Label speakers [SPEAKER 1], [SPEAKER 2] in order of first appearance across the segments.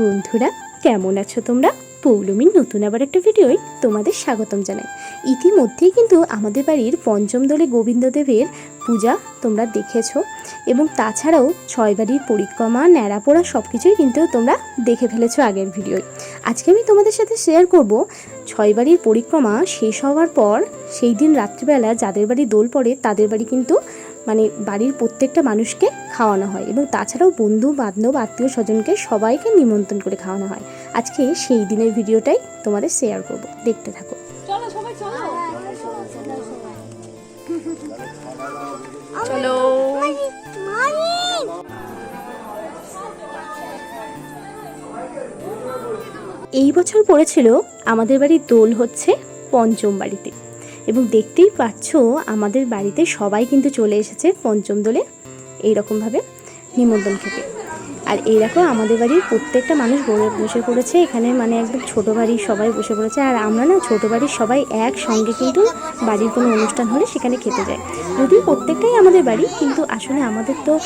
[SPEAKER 1] বন্ধুরা, কেমন আছো তোমরা? পৌলমীর নতুন আবার একটা ভিডিওয় তোমাদের স্বাগতম জানাই। ইতিমধ্যেই কিন্তু আমাদের বাড়ির পঞ্চম দলে গোবিন্দদেবের পূজা তোমরা দেখেছ এবং তাছাড়াও ছয় বাড়ির পরিক্রমা, ন্যাড়াপোড়া সব কিছুই কিন্তু তোমরা দেখে ফেলেছো আগের ভিডিওয়। আজকে আমি তোমাদের সাথে শেয়ার করব ছয় বাড়ির পরিক্রমা শেষ হওয়ার পর, সেই দিন রাত্রিবেলা যাদের বাড়ি দোল পড়ে তাদের বাড়ি কিন্তু মানে বাড়ির প্রত্যেকটা মানুষকে খাওয়ানো হয় এবং তাছাড়াও বন্ধু বান্ধব আত্মীয় স্বজনকে সবাইকে নিমন্ত্রণ করে খাওয়ানো হয়। আজকে সেই দিনের ভিডিওটাই তোমাদের শেয়ার করব। দেখতে থাকো।
[SPEAKER 2] চলো সবাই চলো।
[SPEAKER 1] চলো। এই বছর পড়েছিল আমাদের বাড়ির দোল হচ্ছে পঞ্চম বাড়িতে। এবং দেখতেই পাচ্ছ আমাদের বাড়িতে সবাই কিন্তু চলে এসেছে পঞ্চম দোলে এইরকমভাবে নিমন্ত্রণ খেতে। আর এইরকম আমাদের বাড়ির প্রত্যেকটা মানুষ বসে- বসে পড়েছে। এখানে মানে একদম ছোটো বাড়ির সবাই বসে পড়েছে। আর আমরা না ছোটো বাড়ির সবাই একসঙ্গে কিন্তু বাড়ির কোনো অনুষ্ঠান হলে সেখানে খেতে যায় যদিও প্রত্যেকটাই আমাদের বাড়ি কিন্তু আসলে আমাদের তো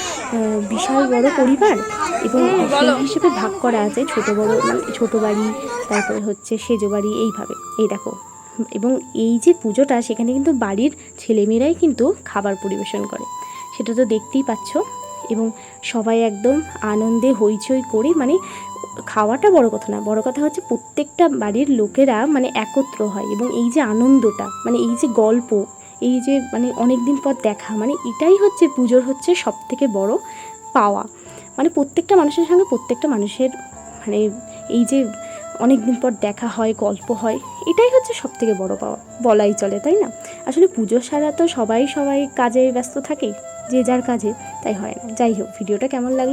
[SPEAKER 1] বিশাল বড় পরিবার এবং সেই হিসেবে ভাগ করা আছে ছোট বড় মানে ছোটো বাড়ি তারপরে হচ্ছে সেজো বাড়ি এইভাবে। এই দেখো এবং এই যে পুজোটা, সেখানে কিন্তু বাড়ির ছেলেমেয়েরাই কিন্তু খাবার পরিবেশন করে। সেটা তো দেখতেই পাচ্ছ। এবং সবাই একদম আনন্দে হইচই করে মানে খাওয়াটা বড় কথা না, বড় কথা হচ্ছে প্রত্যেকটা বাড়ির লোকেরা মানে একত্র হয়। এবং এই যে আনন্দটা মানে এই যে গল্প, এই যে মানে অনেক দিন পর দেখা মানে এটাই হচ্ছে পুজোর হচ্ছে সব থেকে বড় পাওয়া। মানে প্রত্যেকটা মানুষের সঙ্গে প্রত্যেকটা মানুষের মানে এই যে অনেক দিন পর দেখা হয়, গল্প হয়, এটাই হচ্ছে সব থেকে বড়ো পাওয়া, বলাই চলে, তাই না? আসলে পুজো সারা তো সবাই সবাই কাজে ব্যস্ত থাকে, যে যার কাজে, তাই হয় না। যাই হোক, ভিডিওটা কেমন লাগল?